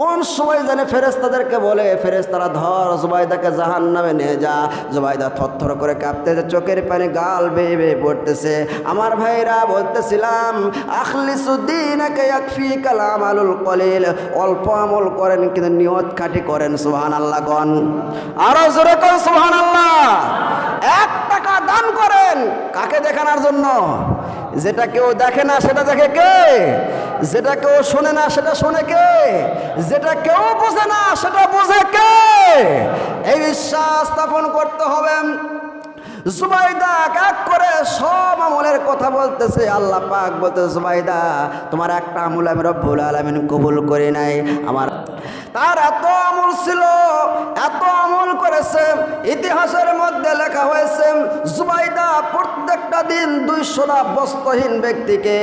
কোন সময় জানে ফেরেস্তাদেরকে বলে ফেরেস্তারা ধর, জুবাইদাকে জাহান নামে নিয়ে যা। জুবাইদা থরথর করে কাঁপতেছে চোখের পানি গাল বেয়ে বেয়ে পড়তেছে। আমার ভাইরা বলতেছিলাম আখলিসুদ্দিন ইয়াকফি কালাম আলুল কলিল। অল্প আমল করেন, কিন্তু নিয়ত খাটি করেন সুবহান আল্লাহ গন। আরও জোরে কর সুবহান আল্লাহ এক টাকা দান করেন, কাকে দেখানোর জন্য? যেটা কেউ দেখে না, সেটা দেখে কে? যেটা কেউ শোনে না, সেটা শোনে কে? যেটা কেউ বোঝে না, সেটা বোঝে কে? এই বিশ্বাস স্থাপন করতে হবে। জুবাইদা এক করে সব আমলের কথা বলতেছে, আল্লাহ পাক বলতে জুবাইদা, তোমার একটা আমল আমি রব্বুল আলামিন কবুল করি নাই। আমার তার এত আমল ছিল, এত আমল করেছে, ইতিহাসের মধ্যে লেখা হয়েছে, জুবাইদা প্রত্যেকটা দিন দুইশোটা বস্ত্রহীন ব্যক্তিকে,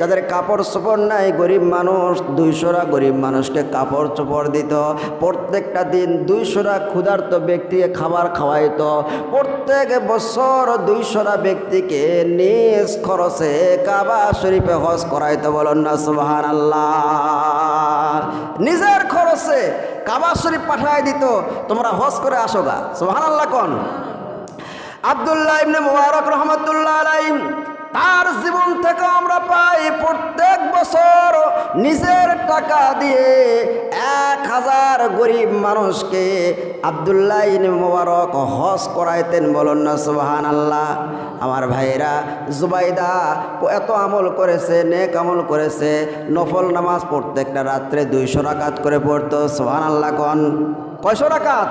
যাদের কাপড় চোপড় নাই, গরিব মানুষ, দুইশোটা গরিব মানুষকে কাপড় চোপড় দিত। প্রত্যেকটা দিন দুইশোটা ক্ষুধার্ত ব্যক্তিকে খাবার খাওয়াইতো। প্রত্যেক বছর দুইশোটা ব্যক্তিকে নিজ খরচে কাবা শরীফে হজ করাইতো বলুন না সুবাহান আল্লাহ নিজের খরচে কাবা শরীফ পাঠায় দিত, তোমরা হজ করে আসো গা সুবাহান আল্লাহ কন। আবদুল্লাহ ইবনে মুবারক রহমতুল্লাহ আলাইহিম তার জীবন থেকে আমরা পাই প্রত্যেক বছর নিজের টাকা দিয়ে এক হাজার গরিব মানুষকে আবদুল্লাহ ইনি মোবারক হজ করাইতেন বলুন না সুবাহান আল্লাহ আমার ভাইরা জুবাইদা এত আমল করেছে, নেক আমল করেছে, নফল নামাজ প্রত্যেকটা রাত্রে দুইশো রাকাত করে পড়তো সুবাহান আল্লাহ কন। কয়শো রাকাত?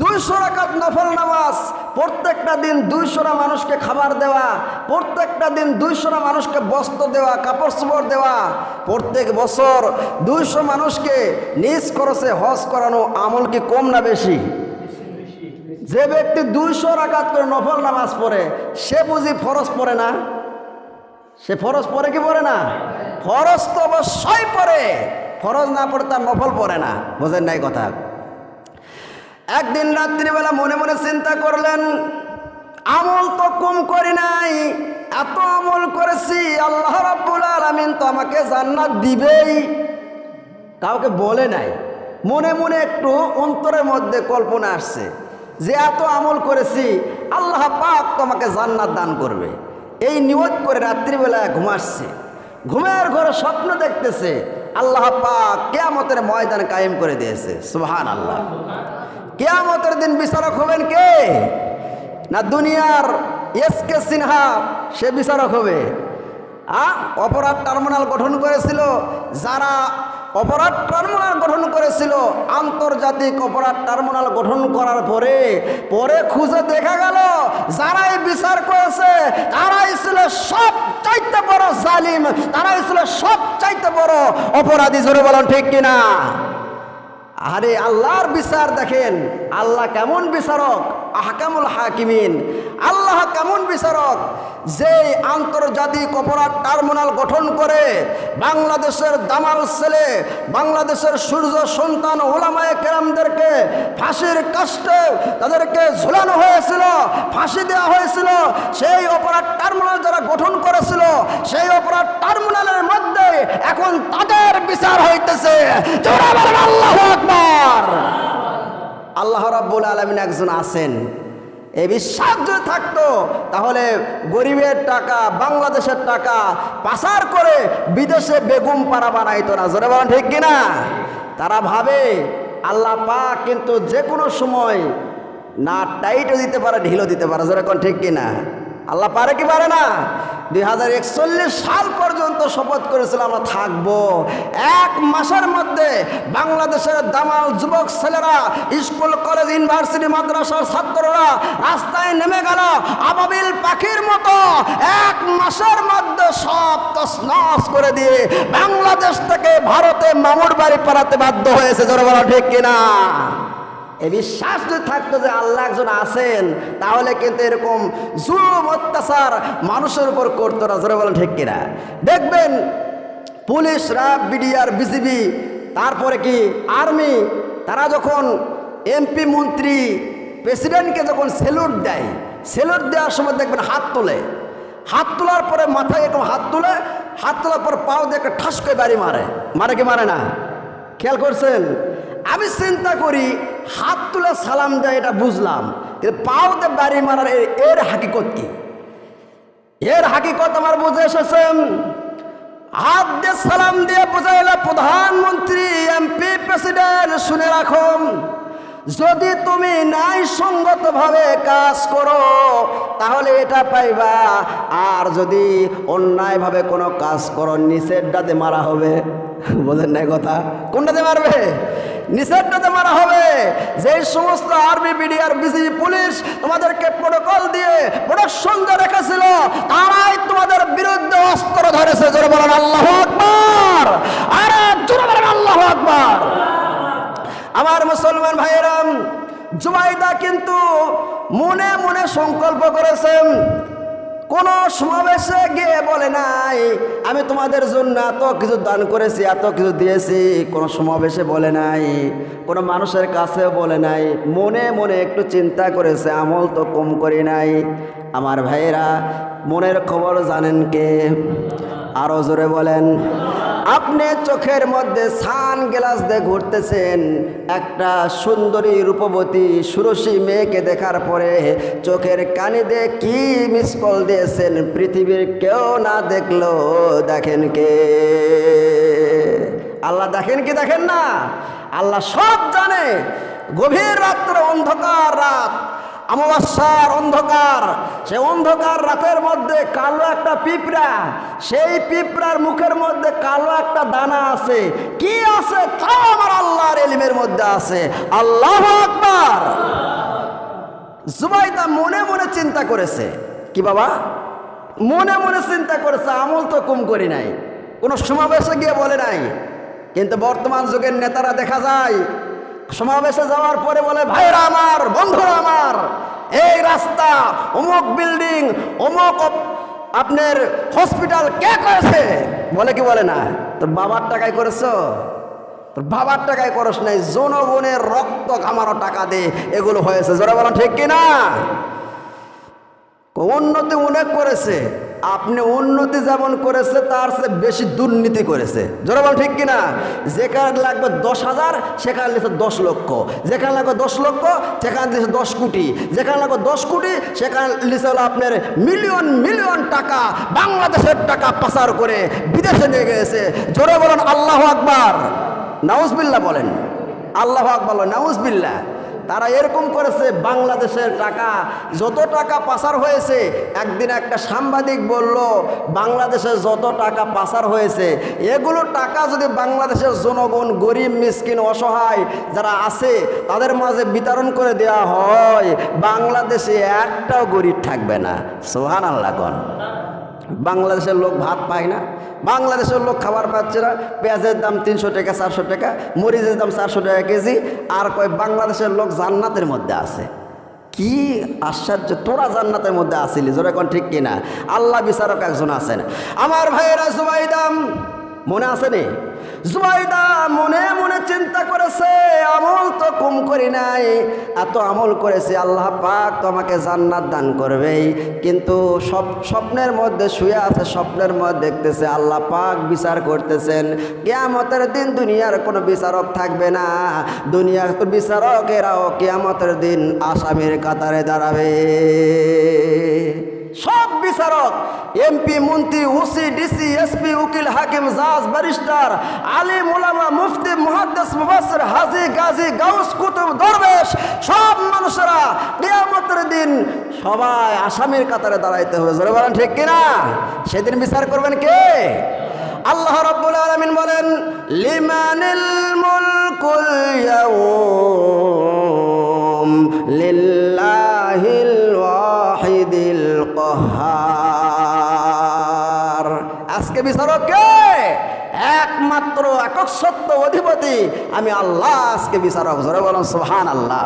দুইশো রাকাত নফল নামাজ, প্রত্যেকটা দিন দুইশোটা মানুষকে খাবার দেওয়া, প্রত্যেকটা দিন দুইশোটা মানুষকে বস্ত্র দেওয়া, কাপড় চোপড় দেওয়া। প্রত্যেক বছর দুইশো মানুষকে নিজ খরচে হজ করানো আমল কি কম না বেশি? যে ব্যক্তি দুইশো রাকাত করে নফল নামাজ পড়ে, সে বুঝি ফরজ পড়ে না? সে ফরজ পড়ে কি পড়ে না? ফরজ তো অবশ্যই পড়ে। ফরজ না পড়ে তার নফল পড়ে না। বোঝেন নাই কথা? একদিন রাত্রিবেলা মনে মনে চিন্তা করলেন, আমল তো কম করি নাই, এত আমল করেছি, আল্লাহ রাব্বুল আলামিন তো আমাকে জান্নাত দিবেই। কাউকে বলে নাই, মনে মনে একটু অন্তরের মধ্যে কল্পনা আসছে যে এত আমল করেছি, আল্লাহ পাক তোমাকে জান্নাত দান করবে। এই নিয়ত করে রাত্রিবেলায় ঘুমাচ্ছে ঘুমের ঘরে স্বপ্ন দেখতেছে আল্লাহ পাক কেয়ামতের ময়দান কায়েম করে দিয়েছে। সুহান আল্লাহ কেয়ামতের দিন বিচারক হবেন কে? না দুনিয়ার এস কে সিনহা, সে বিচারক হবে। অপরাধ টার্মিনাল গঠন করেছিল যারা অপরাধ টার্মিনাল গঠন করেছিল। আন্তর্জাতিক অপরাধ টার্মিনাল গঠন করার পরে পরে খুঁজে দেখা গেল, যারাই বিচার করেছে, তারাই ছিল সব চাইতে বড় জালিম, তারাই ছিল সব চাইতে বড় অপরাধী। জোরে বলেন, ঠিক কিনা? আরে আল্লাহর বিচার দেখেন, আল্লাহ কেমন বিচারক? আহকামুল হাকিমিন। আল্লাহ কেমন বিচারক? যে আন্তর্জাতিক অপরাধ টার্মিনাল গঠন করে, বাংলাদেশের দামাল ছেলে, বাংলাদেশের সূর্য সন্তান ওলামায়ে কেরামদেরকে ফাঁসির কাষ্টে তাদেরকে ঝুলানো হয়েছিল, ফাঁসি দেওয়া হয়েছিল, সেই অপরাধ টার্মিনাল যারা গঠন করেছিল, সেই অপরাধ টার্মিনালের মধ্যে এখন তাদের বিচার হইতেছে। আল্লাহু আকবার। আল্লাহ রাব্বুল আলমিন একজন আছেন। এই বিশ্বাস যদি থাকতো, তাহলে গরিবের টাকা, বাংলাদেশের টাকা পাচার করে বিদেশে বেগুম পাড়া বানাইতো না। জোরে বলেন ঠিক কিনা? তারা ভাবে, আল্লাহ পাক কিন্তু যে কোনো সময় না টাইটও দিতে পারে, ঢিলও দিতে পারে। জোরে কোন ঠিক কিনা? আল্লাহ পারে কি পারে না? দুই হাজার একচল্লিশ সাল পর্যন্ত শপথ করেছিল, আমরা থাকব। এক মাসের মধ্যে বাংলাদেশের দামাল যুবক ছেলেরা, স্কুল, কলেজ, ইউনিভার্সিটি, মাদ্রাসার ছাত্ররা রাস্তায় নেমে গেল আবাবিল পাখির মতো। এক মাসের মধ্যে সব তসনস করে দিয়ে বাংলাদেশ থেকে ভারতে মামুর বাড়ি পাড়াতে বাধ্য হয়েছে। জোরে বলা, ঠিক কিনা? এই বিশ্বাস যদি থাকতো যে আল্লাহ একজন আছেন, তাহলে কিন্তু এরকম জুলুম, অত্যাচার মানুষের উপর করতো না। জোরে বলেন ঠিক কিনা? দেখবেন পুলিশ বিডিআর, বিজিবি, তারপরে কি আর্মি, তারা যখন এমপি, মন্ত্রী, প্রেসিডেন্টকে যখন সেলুট দেয়, সেলুট দেওয়ার সময় দেখবেন হাত তোলে। হাত তোলার পরে মাথায় একটু হাত তুলে, হাত তোলার পর পাও দিয়ে একটা ঠাস করে বাড়ি মারে। মারে কি মারে না? খেয়াল করছেন? আমি চিন্তা করি হাত তুলে সালাম দেয়, এটা বুঝলাম। কিন্তু পাওতে বাড়ি মারার এর- হাকিকত কি? এর হাকিকত আমার বুঝে এসেছেন। হাত দিয়ে সালাম দিয়ে বোঝাইলে প্রধানমন্ত্রী, এমপি, প্রেসিডেন্ট, শুনে রাখো যদি তুমি নাই সঙ্গতভাবে কাজ করো, তাহলে এটা পাইবা। আর যদি অন্যায়ভাবে কোনো কাজ করো নিষেধটাতে মারা হবে। বোঝেন নাই কথা? কোনটাতে মারবে? নিষেধটাতে মারা হবে। যে সমস্ত আর্মি বিডিআর বিসিবি পুলিশ তোমাদেরকে প্রোটোকল দিয়ে প্রোডাকশন রেখেছিল, তারাই তোমাদের বিরুদ্ধে অস্ত্র ধরেছে। জোরে বলেন, আল্লাহ আকবার! আরে, জোরে বলেন, আল্লাহ আকবার! আমার মুসলমান ভাইয়েরাম জুবাইদা কিন্তু মনে মনে সংকল্প করেছেন কোন সমাবেশে গিয়ে বলে নাই, আমি তোমাদের জন্য এত কিছু দান করেছি, এত কিছু দিয়েছি। কোনো সমাবেশে বলে নাই, কোনো মানুষের কাছেও বলে নাই। মনে মনে একটু চিন্তা করেছে, আমল তো কম করি নাই। আমার ভাইয়েরা, মনের খবর জানেন কে? আরও জোরে বলেন। আপনি চোখের মধ্যে সান গ্লাস দিয়ে ঘুরতেছেন, একটা সুন্দরী রূপবতী সুরসী মেয়েকে দেখার পরে চোখের কানে দিয়ে কি মিস কল দিয়েছেন পৃথিবীর কেউ না দেখল, দেখেন কে? আল্লাহ দেখেন কি দেখেন না? আল্লাহ সব জানে। গভীর রাত্রে অন্ধকার রাত। অমাবস্যার অন্ধকার। সে অন্ধকার রাতের মধ্যে কালো একটা পিঁপড়া, সেই পিঁপড়ার মুখের মধ্যে কালো একটা দানা আছে। কি আছে তাও আমার আল্লাহর এলিমের মধ্যে আছে। আল্লাহ আকবার! জুবাইদা মনে মনে চিন্তা করেছে, কি বাবা? মনে মনে চিন্তা করেছে, আমল তো কম করি নাই। কোনো সমাবেশে গিয়ে বলে নাই। কিন্তু বর্তমান যুগের নেতারা দেখা যায় সমাবেশে যাওয়ার পরে বলে ভাইরা আমার, বন্ধুরা আমার, এই রাস্তা, অমুক বিল্ডিং, অমুক আপনার হসপিটাল কে করেছে? বলে কি বলে না, তোর বাবার টাকায় করেছ? তোর বাবার টাকায় করস নাই জনগণের রক্ত ঘামানো টাকা দে, এগুলো হয়েছে। যারা বলেন ঠিক কিনা? উন্নতি অনেক করেছে? আপনি উন্নতি যেমন করেছে, তার চেয়ে বেশি দুর্নীতি করেছে। জোরে বল ঠিক কিনা? যেখানে লাগবে দশ হাজার, সেখানে লিখছে দশ লক্ষ। যেখানে লাগবে দশ লক্ষ, সেখানে লিখছে দশ কোটি। যেখানে লাগবে দশ কোটি, সেখানে লিখছে হলো আপনার মিলিয়ন মিলিয়ন টাকা, বাংলাদেশের টাকা পাচার করে বিদেশে নিয়ে গেছে জোরে বলেন, আল্লাহ আকবার। নাউজবিল্লা বলেন। আল্লাহ আকবর নাউজবিল্লা তারা এরকম করেছে, বাংলাদেশের টাকা, যত টাকা পাচার হয়েছে, একদিন একটা সাংবাদিক বলল, বাংলাদেশে যত টাকা পাচার হয়েছে, এগুলো টাকা যদি বাংলাদেশের জনগণ, গরিব, মিসকিন, অসহায় যারা আছে, তাদের মাঝে বিতরণ করে দেওয়া হয়, বাংলাদেশে একটাও গরিব থাকবে না। সোহান আল্লাহ বাংলাদেশের লোক ভাত পায় না, বাংলাদেশের লোক খাবার পাচ্ছে না, পেঁয়াজের দাম তিনশো টাকা, চারশো টাকা, মরিচের দাম চারশো টাকা কেজি, আর কয় বাংলাদেশের লোক জান্নাতের মধ্যে আছে। কি আশ্চর্য, তোরা জান্নাতের মধ্যে আসিলি, জোরে এখন ঠিক কিনা? আল্লাহ বিচারক একজন আছেন। আমার ভাইয়েরা দাম মনে আসেনি জুবাইদা মনে মনে চিন্তা করেছে, আমল তো কম করি নাই। এত আমল করেছে, আল্লাহ পাক তো আমাকে জান্নাত দান করবেই। কিন্তু সব, স্বপ্নের মধ্যে শুয়ে আছে, স্বপ্নের মধ্যে দেখতেছে আল্লাহ পাক বিচার করতেছেন। কেয়ামতের দিন দুনিয়ার কোনো বিচারক থাকবে না। দুনিয়ার তো বিচারকেরাও কেয়ামতের দিন আসামির কাতারে দাঁড়াবে। সব বিচারক, এমপি, মন্ত্রী, ওসি, ডিসি, এসপি, উকিল, হাকিম, জাজ, ব্যারিস্টার আলী ওলামা মুফতি, মুহাদ্দিস, মুফাসসির, হাজি, গাজী, গাউস, কুতুব, দরবেশ, সব মানুষেরা কিয়ামতের দিন সবাই আসামির কাতারে দাঁড়াইতে হবে। জোরে বলেন, ঠিক কিনা? সেদিন বিচার করবেন কে? আল্লাহ রাব্বুল আলামিন বলেন, লিমানিল মুলকুল ইয়াউম আজকে বিচারক কে একমাত্র একক সত্য অধিপতি আমি আল্লাহ আজকে বিচারক। জোরে বলুন সোহান আল্লাহ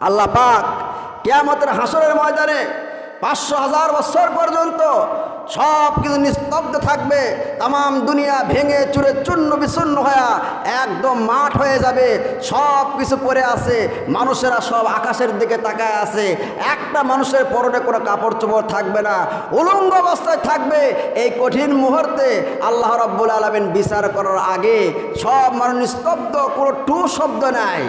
আল্লাহ পাক কেয়ামতের হাসরের ময়দানে পাঁচশো হাজার বছর পর্যন্ত সব কিছু নিস্তব্ধ থাকবে। তাম দুনিয়া ভেঙে চুরে চূর্ণ বিচূর্ণ হয়ে একদম মাঠ হয়ে যাবে। সব কিছু পরে আছে। মানুষেরা সব আকাশের দিকে তাকায় আছে। একটা মানুষের পরনে কোনো কাপড় চোপড় থাকবে না। উলঙ্গ অবস্থায় থাকবে। এই কঠিন মুহূর্তে আল্লাহ রব্বুল আলমিন বিচার করার আগে সব মানুষ নিস্তব্ধ, কোনো টু শব্দ নাই।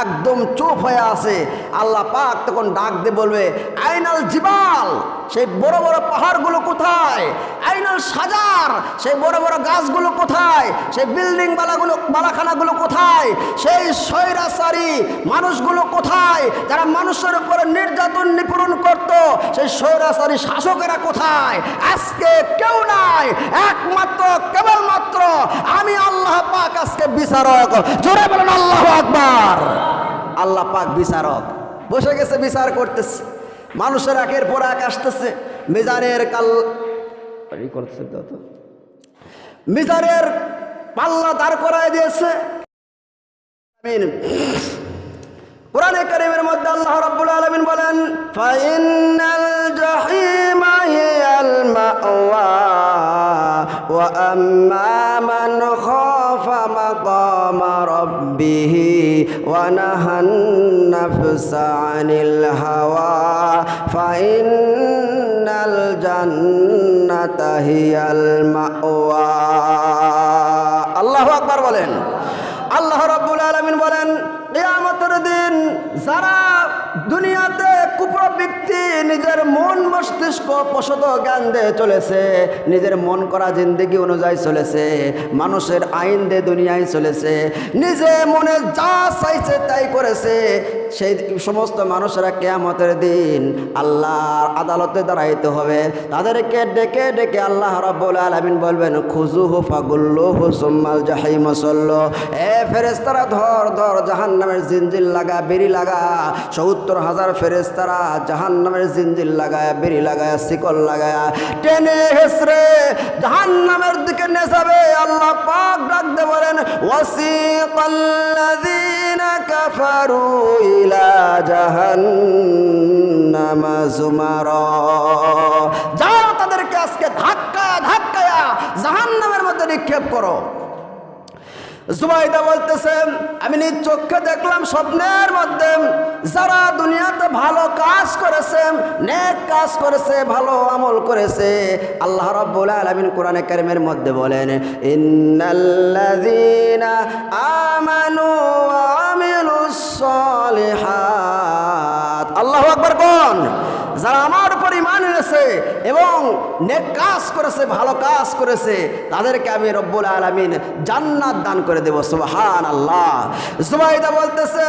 একদম চুপ হয়ে আছে। আল্লাহ পাক তখন ডাক দিয়ে বলবে, আইনাল জিবাল, সেই বড় বড় পাহাড়গুলো কোথায়? আইনাল সাজার সেই বড় বড় গাছগুলো কোথায়? সেই বিল্ডিং বালাগুলো, বালাখানাগুলো কোথায়? সেই স্বৈরাচারী মানুষগুলো কোথায়? যারা মানুষের উপরে নির্যাতন নিপূরণ করত, সেই স্বৈরাচারী শাসকেরা কোথায়? আজকে কেউ নাই, একমাত্র আমি আল্লাহ পাক আজকে বিচারক। জোরে বলেন আল্লাহ আকবার। আল্লাহ পাক বিচারক। বসে গেছে, বিচার করতেছে। মানুষের একের পর এক আসতেছে। মিজানের কাল করতেছে। মিজানের পাল্লা দাঁড় করায় দিয়েছে। কোরআনে কারিমের মধ্যে আল্লাহ রাব্বুল আলামিন বলেন ফাইনাল জাহিমা হিয়াল মাওয়া। মান খাফা মাকামা রাব্বিহি ওয়া নাহান নাফসা আনিল হাওয়া ফাইনাল জান্নাতা হিয়াল মাওয়া আল্লাহু আকবার বলেন। আল্লাহ রাব্বুল আলামিন বলেন, কিয়ামতের দিন যারা কুপ্রবৃত্তি নিজের মন মস্তিষ্ক পশত জ্ঞান দিয়ে চলেছে, নিজের মন করা জিন্দিগি অনুযায়ী চলেছে, মানুষের আইন দিয়ে দুনিয়ায় চলেছে, নিজে মনে যা চাইছে তাই করেছে সেই সমস্ত মানুষেরা কেয়ামতের দিন আল্লাহর আদালতে দাঁড়াইতে হবে। তাদেরকে ডেকে ডেকে আল্লাহ রাব্বুল আলামিন বলবেন খুজু খুজুহু ফাগুল্লুহু সুম্মাল জাহিম সল্লো। এ ফেরেশতারা, ধর ধর জাহান নামের জিনজিল লাগা বেরি লাগা। সত্তর হাজার ফেরেশতারা জাহান্নামের জিনজিল লাগায় বেরি লাগায়, শিকল লাগায়। টেনে হেসরে জাহান্নামের দিকে নেশাবে আল্লাহ পাক ডাক দে বলেন ওয়াসিকাল্লাযীনা জুমারা। যাও তাদেরকে আজকে ধাক্কা ধাক্কায়া জাহান্নামের মধ্যে নিক্ষেপ করো। জুবাইদা বলতেছেন আমি নিজ চোখে দেখলাম স্বপ্নের মধ্যে যারা দুনিয়াতে ভালো কাজ করেছে, নেক কাজ করেছে, ভালো আমল করেছে। আল্লাহ রাব্বুল আলামিন কোরআনে কারিমের মধ্যে বলেন, ইন্নাল্লাযীনা আমানু ওয়া আল্লাহু কোন যারা আমার উপর ইমান এনেছে এবং নেক কাজ করেছে, ভালো কাজ করেছে, তাদেরকে আমি রব্বুল আলমিন জান্নাত দান করে দেব সুবহান আল্লাহ জুবাইদা বলতেছে,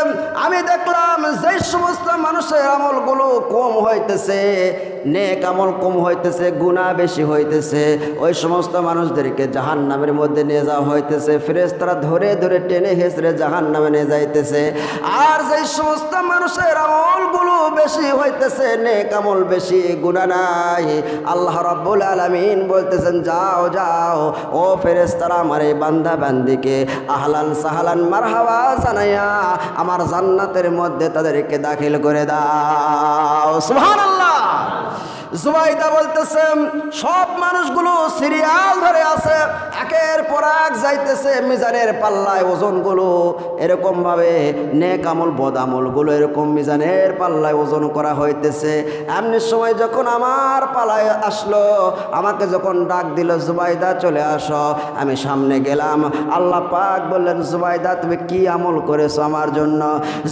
আমি দেখলাম যে সমস্ত মানুষের আমলগুলো কম হইতেছে। নেক আমল কম হইতেছে গুণা বেশি হইতেছে। ওই সমস্ত মানুষদেরকে জাহান নামের মধ্যে নিয়ে যাওয়া হইতেছে। ফ্রেশ তারা ধরে ধরে টেনে হেসড়ে জাহান নামে নিয়ে যাইতেছে। আর যে সমস্ত মানুষের আমলগুলো বেশি হইতেছে, নেক আমল বেশি গুণা নাই। আল্লাহ রাব্বুল আলামিন বলতেছেন, যাও যাও, ও ফেরেশতারা, আমার এই বান্দা বান্দিকে আহলান সাহালান মারহাবা জানাইয়া আমার জান্নাতের মধ্যে তাদেরকে দাখিল করে দাও। সুবহানাল্লাহ! জুবাইদা বলতেছে, সব মানুষগুলো সিরিয়াল ধরে আছে, একের পর এক যাইতেছে মিজানের পাল্লায় ওজনগুলো। এরকমভাবে নেক আমল, বদ আমলগুলো এরকম মিজানের পাল্লায় ওজন করা হইতেছে। এমনি সময় যখন আমার পালায় আসলো, আমাকে যখন ডাক দিল, জুবাইদা, চলে আসো। আমি সামনে গেলাম। আল্লাহ পাক বললেন, জুবাইদা, তুমি কি আমল করেছ আমার জন্য?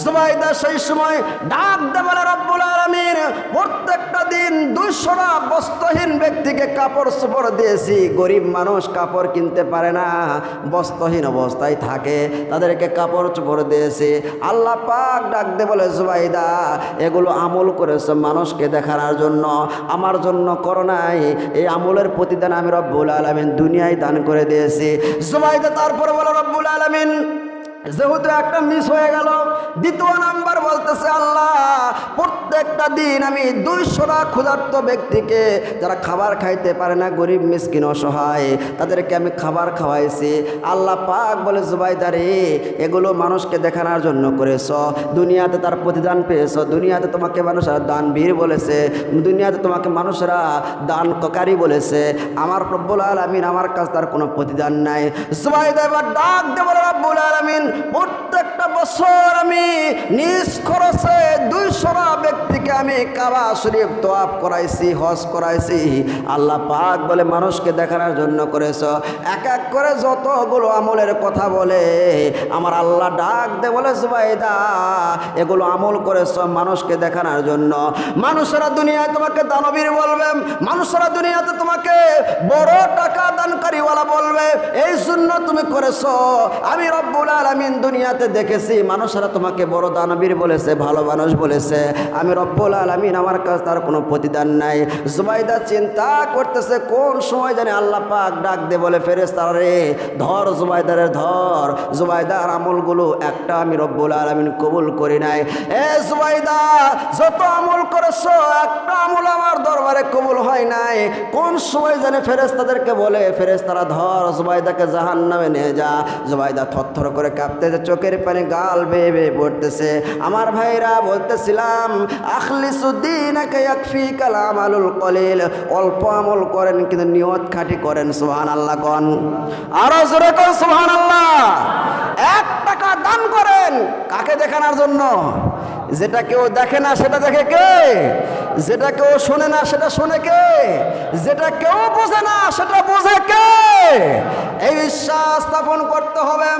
জুবাইদা সেই সময় ডাক দেবলে রব্বুল আলমীর প্রত্যেকটা দিন দুইশোটা বস্ত্রহীন ব্যক্তিকে কাপড় চোপড় দিয়েছি, গরিব মানুষ কাপড় কিনতে পারে না। বস্ত্রহীন অবস্থায় থাকে, তাদেরকে কাপড় চোপড় দিয়েছি। আল্লাহ পাক ডাক দে বলে, জুবাইদা, এগুলো আমল করেছে মানুষকে দেখানোর জন্য। আমার জন্য করো নাই। এই আমলের প্রতিদান আমি রব্বুল আলমিন দুনিয়ায় দান করে দিয়েছি। জুবাইদা তারপরে বলে, রব্বুল আলমিন যেহেতু একটা মিস হয়ে গেল, দ্বিতীয় নাম্বার বলতেছে আল্লাহ, প্রত্যেকটা দিন আমি দুইশোটা ক্ষুধার্ত ব্যক্তিকে যারা খাবার খাইতে পারে না, গরিব মিসকিন অসহায়, তাদেরকে আমি খাবার খাওয়াইছি। আল্লাহ পাক বলে, জুবাইদারে, এগুলো মানুষকে দেখানোর জন্য করেছ। দুনিয়াতে তার প্রতিদান পেয়েছ। দুনিয়াতে তোমাকে মানুষেরা দানবীর বলেছে। দুনিয়াতে তোমাকে মানুষেরা দান ককারি বলেছে। আমার রব্বুল আলমিন, আমার কাছে তার কোনো প্রতিদান নাই। জুবাইদা এবার ডাক দেবো রব্বুল আলমিন প্রত্যেকটা বছর আমি নিজ খরচে দুইশোটা ব্যক্তিকে আমি কাবা শরীফ তোয়াব করাইছি, হজ করাইছি। আল্লাহ পাক বলে মানুষকে দেখানোর জন্য করেছ। এক এক করে যতগুলো আমলের কথা বলে, আমার আল্লাহ ডাক দে বলে, জুবাইদা, এগুলো আমল করেছ মানুষকে দেখানোর জন্য। মানুষেরা দুনিয়ায় তোমাকে দানবীর বলবে, মানুষেরা দুনিয়াতে তোমাকে বড় টাকা দানকারীওয়ালা বলবে। এই জন্য তুমি করেছ। আমি রব্বুল আলমিন দুনিয়াতে দেখেছি, মানুষেরা তোমাকে বড় দানবীর বলেছে, ভালো মানুষ বলেছে। আমি রব্বুল আলমিন আমার কাছে তার কোনো প্রতিদান নাই। জুবাইদা চিন্তা করতেছে, কোন সময় জানি আল্লাহ পাক ডাক দে বলে ফেরেস রে, ধর জুবাইদারের ধর। জুবাইদার আমলগুলো একটা আমি রব্বুল আলমিন কবুল করি নাই। এ জুবাইদা, যত আমল করেছ, একটা আমল আমার দরবারে কবুল হয় নাই। কোন সময় জানে ফেরেস্তাদেরকে বলে ফেরেস্তারা ধর, জুবাইদাকে জাহান নামে নিয়ে যা। জুবাইদা থরথর করে কাঁপতেছে চোখের পানি গাল বেয়ে বেয়ে পড়তেছে। আমার ভাইরা বলতেছিলাম আখলিসুদ্দিন ইয়াকফি কালাম আলুল কলিল। অল্প আমল করেন, কিন্তু নিয়ত খাটি করেন সুহান আল্লাহ কন। আরও জোরে কন সুহান আল্লাহ এক টাকা দান করেন কাকে দেখানোর জন্য? যেটা কেউ দেখে না, সেটা দেখে কে? যেটা কেউ শোনে না, সেটা শোনে কে? যেটা কেউ বোঝে না, সেটা বোঝে কে? এই বিশ্বাস স্থাপন করতে হবে।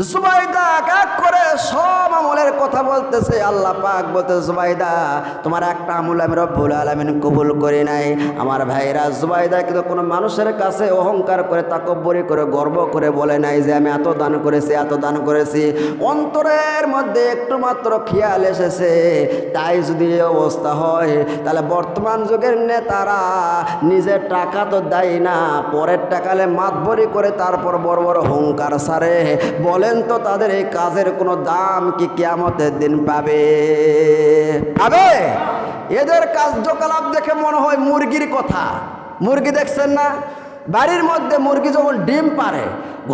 জুবাইদা এক করে সব আমলের কথা বলতেছে, আল্লাহ পাক বলতে জুবাইদা, তোমার একটা আমল আমি রব্বুল আলমিন কবুল করি নাই। আমার ভাইরা জুবাইদা কিন্তু কোনো মানুষের কাছে অহংকার করে, তাকব্বরি করে, গর্ব করে বলে নাই যে আমি এত দান করেছি, এত দান করেছি। অন্তরের মধ্যে একটু মাত্র খেয়াল এসেছে, তাই যদি অবস্থা হয়, তাহলে বর্তমান যুগের নেতারা নিজের টাকা তো দেয় না, পরের টাকালে মাতবরি করে তারপর বড় বড় হুঙ্কার সারে বলেন তো তাদের এই কাজের কোনো দাম কি কেয়ামতের দিন পাবে? পাবে? এদের কার্যকলাপ দেখে মনে হয় মুরগির কথা। মুরগি দেখছেন না? বাড়ির মধ্যে মুরগি যখন ডিম পারে,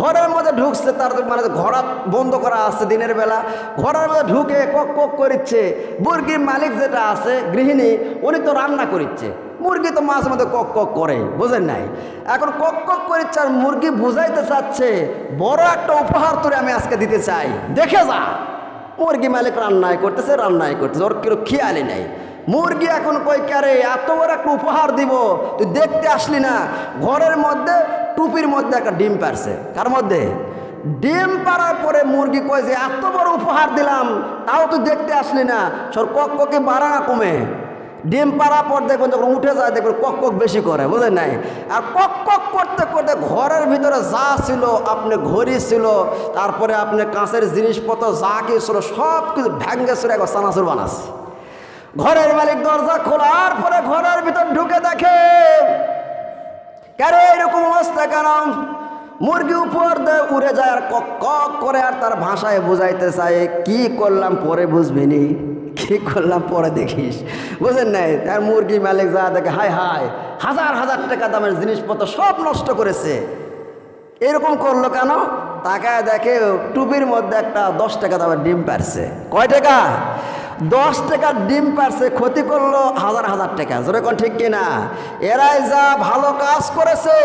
ঘরের মধ্যে ঢুকছে তার মানে ঘরা বন্ধ করা আছে দিনের বেলা। ঘরের মধ্যে ঢুকে কক কক করিচ্ছে। মুরগির মালিক যেটা আছে, গৃহিণী, উনি তো রান্না করিচ্ছে। মুরগি তো মাঝে মধ্যে কক কক করে, বুঝেন নাই? এখন কক কক করে আর মুরগি বুঝাইতে চাচ্ছে, বড় একটা উপহার তোরে আমি আজকে দিতে চাই। দেখে যা। মুরগি মালিক রান্নায় করতেছে রান্নায় করতেছে, ওর কেউ খেয়ালই নাই। মুরগি এখন কই ক্যারে এত বড় একটা উপহার দিব, তুই দেখতে আসলি না। ঘরের মধ্যে, টুপির মধ্যে একটা ডিম পারছে। কার মধ্যে? ডিম পাড়ার পরে মুরগি কয় যে, এত বড় উপহার দিলাম, তাও তুই দেখতে আসলি না। সর কক ককে বাড়া না কমে। ডিম পাড়া পর দেখবেন যখন উঠে যায়, দেখবেন কক কক বেশি করে, বুঝলেন নাই? আর কক কক করতে করতে ঘরের ভিতরে যা ছিল, আপনি ঘড়ি ছিল, তারপরে আপনি কাঁচের জিনিসপত্র যা কি ছিল, সব কিছু ভ্যাঙ্গে ছিল একবার সানাসুর বানাচ্ছে ঘরের মালিক দরজা খোলার পরে ঘরের ভিতর ঢুকে দেখে, কেন এরকম অবস্থা কেন? মুরগি উপর দিয়ে, উড়ে যায় আর কক কক করে, আর তার ভাষায় বুঝাইতে চায়, কি করলাম পরে বুঝবিনি? কি করলাম, পরে দেখিস। বুঝেন নাই? তার মুরগি মালিক যা দেখে হায় হায়, হাজার হাজার টাকা দামের জিনিসপত্র সব নষ্ট করেছে। এরকম করল কেন? তাকায় দেখে টুপির মধ্যে একটা দশ টাকা দামের ডিম পারছে। কয় টাকা? দশ টাকার ডিম পারছে, ক্ষতি করল হাজার হাজার টাকা। জোরে কোন ঠিক কিনা? এরাই যা ভালো কাজ করেছে,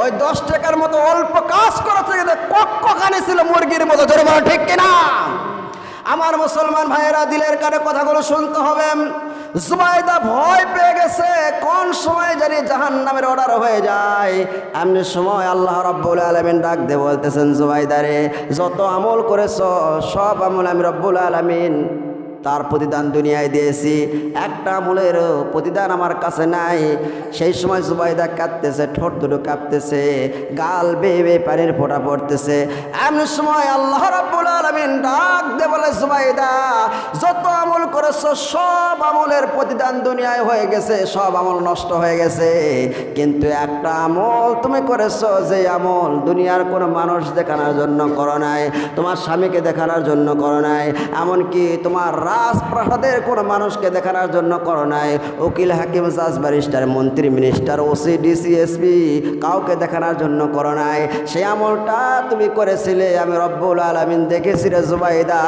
ওই দশ টাকার মতো অল্প কাজ করেছে, কিন্তু কক্কখানি ছিল মুরগির মতো। জোরে ঠিক কিনা? আমার মুসলমান ভাইয়েরা, দিলের কানে কথাগুলো শুনতে হবে। জুবাইদা ভয় পেয়ে গেছে, কোন সময় জানি জাহান নামের অর্ডার হয়ে যায়। এমনি সময় আল্লাহ রব্বুল আলমিন ডাক দে বলতেছেন জুবাইদারে যত আমল করেছ, সব আমল আমি রব্বুল আলমিন তার প্রতিদান দুনিয়ায় দিয়েছি। একটা আমলের প্রতিদান আমার কাছে নাই। সেই সময় জুবাইদা কাঁদতেছে, ঠোঁট দুটো কাঁপতেছে, গাল বেয়ে বেয়ে পানির ফোঁটা পড়তেছে। এমন সময় আল্লাহ রাব্বুল আলামিন ডাক দে বলে জুবাইদা যত আমল করে করেছ, সব আমলের প্রতিদান দুনিয়ায় হয়ে গেছে, সব আমল নষ্ট হয়ে গেছে। কিন্তু একটা আমল তুমি করেছ, যে আমল দুনিয়ার কোনো মানুষ দেখানোর জন্য করো নাই, তোমার স্বামীকে দেখানোর জন্য করো নাই, এমনকি তোমার রাজপ্রাসাদের কোনো মানুষকে দেখানোর জন্য করো নাই। উকিল, হাকিম, জাজ, ব্যারিস্টার, মন্ত্রী, মিনিস্টার, ওসি, ডিসি, এসপি কাউকে দেখানোর জন্য করো নাই। সেই আমলটা তুমি করেছিলে, আমি রব্বুল আলমিন দেখেছি রে জুবাইদা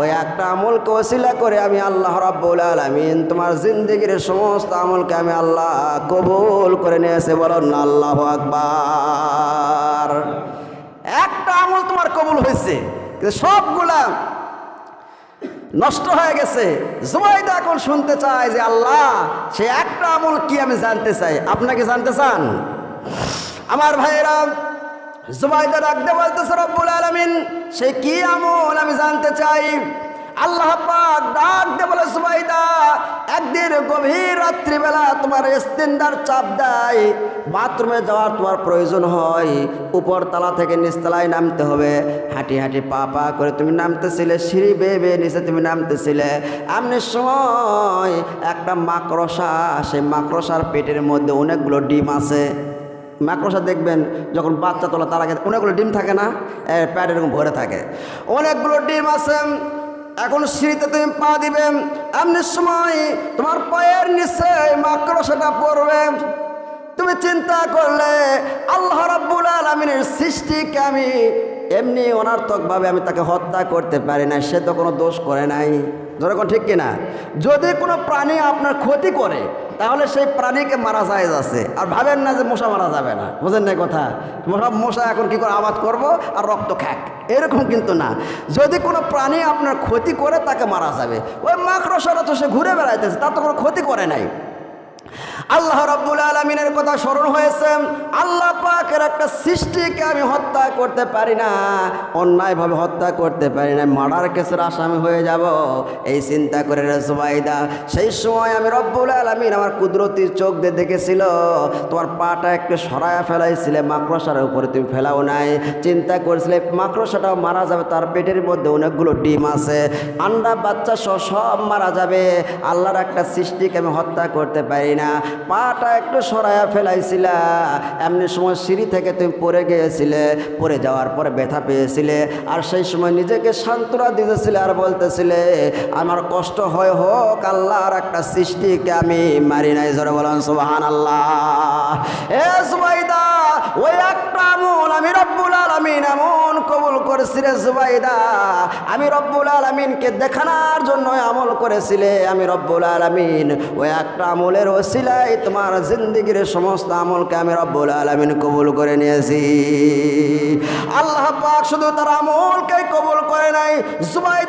ওই একটা আমলকে ওসিলা করে আমি আল্লাহ রব্বুল আলমিন তোমার জিন্দগির সমস্ত আমলকে আমি আল্লাহ কবুল করে নিয়েছে, বলুন না আল্লাহ আকবার। একটা আমল তোমার কবুল হয়েছে সবগুলা নষ্ট হয়ে গেছে। জুবাইদা এখন শুনতে চায় যে আল্লাহ, সে একটা আমল কি আমি জানতে চাই? আপনাকে জানতে চান? আমার ভাইয়েরা জুবাইদা ডাকতে বলতেছে রব্বুল আলমিন, সে কি আমল আমি জানতে চাই? আল্লাহ পাক ডাক দে বলে সুবাইদা একদিন গভীর রাত্রিবেলা তোমার ইস্তেন্দার চাপ দেয়, বাথরুমে যাওয়ার তোমার প্রয়োজন হয় উপর তলা থেকে নিচতলায় নামতে হবে। হাঁটি হাঁটি পা পা করে তুমি নামতেছিলে, সিঁড়ি বেয়ে বেয়ে নিচে তুমি নামতেছিলে। এমনি সময় একটা মাকড়সা, সেই মাকড়সার পেটের মধ্যে অনেকগুলো ডিম আছে। মাকড়সা দেখবেন যখন বাচ্চা তোলা তার আগে অনেকগুলো ডিম থাকে না প্যাড এরকম ভরে থাকে। অনেকগুলো ডিম আছে, এখন সিঁড়িতে তুমি পা দিবে, এমনি সময় তোমার পায়ের নিচে মাকড়সাটা পড়বে। তুমি চিন্তা করলে আল্লাহ রাব্বুল আলমিনের সৃষ্টিকে আমি এমনি অনার্থকভাবে আমি তাকে হত্যা করতে পারি না সে তো কোনো দোষ করে নাই। যেরকম ঠিক কিনা? যদি কোনো প্রাণী আপনার ক্ষতি করে, তাহলে সেই প্রাণীকে মারা যায় আছে। আর ভাবেন না যে মশা মারা যাবে না। বুঝেন না কথা? মশা মশা এখন কি করে আবাদ করব? আর রক্ত খ্যাক। এরকম কিন্তু না। যদি কোনো প্রাণী আপনার ক্ষতি করে, তাকে মারা যাবে। ওই মাকড়সাটা তো সে ঘুরে বেড়াইতেছে, তার তো কোনো ক্ষতি করে নাই। আল্লাহ রাব্বুল আলমিনের কথা স্মরণ হয়েছে। আল্লাহ পাকের একটা সৃষ্টিকে আমি হত্যা করতে পারি না, অন্যায়ভাবে হত্যা করতে পারি না, মার্ডার কেসের আসামি হয়ে যাব। এই চিন্তা করে রে সুবাইদা সেই সময় আমি রব্বুল আলমিন আমার কুদরতির চোখ দিয়ে দেখেছিল, তোমার পাটা একটু সরায়া ফেলাইছিলে, মাকড়সার উপরে তুমি ফেলাও নাই। চিন্তা করেছিলে, মাকড়সাটাও মারা যাবে, তার পেটের মধ্যে অনেকগুলো ডিম আছে। আন্ডা বাচ্চা সব মারা যাবে। আল্লাহর একটা সৃষ্টিকে আমি হত্যা করতে পারি না। পাটা একটু সরায়া ফেলাইছিলা। এমনি সময় সিঁড়ি থেকে তুমি পড়ে গিয়েছিলে, পড়ে যাওয়ার পরে ব্যথা পেয়েছিলে, আর সেই সময় নিজেকে সান্ত্বনা দিতেছিলে আর বলতেছিলে, আমার কষ্ট হয় হোক, আল্লাহর একটা সৃষ্টিকে আমি মারি নাই। জোরে বলেন সুবাহান আল্লাহ এ সুবাইদা ওই একটা আমল আমি রব্বুল আলমিন এমন কবুল করেছি রে সুবাইদা আমি রব্বুল আলমিনকে দেখানোর জন্য আমল করেছিলে। আমি রব্বুল আলমিন ওই একটা আমলের ওসিলাই তোমার জিন্দিগির সমস্ত আমলকে আমি রব্বুল আলমিন কবুল করে নিয়েছি। আল্লাহ পাক শুধু তার আমলকে কবুল করে নাই, জুবাই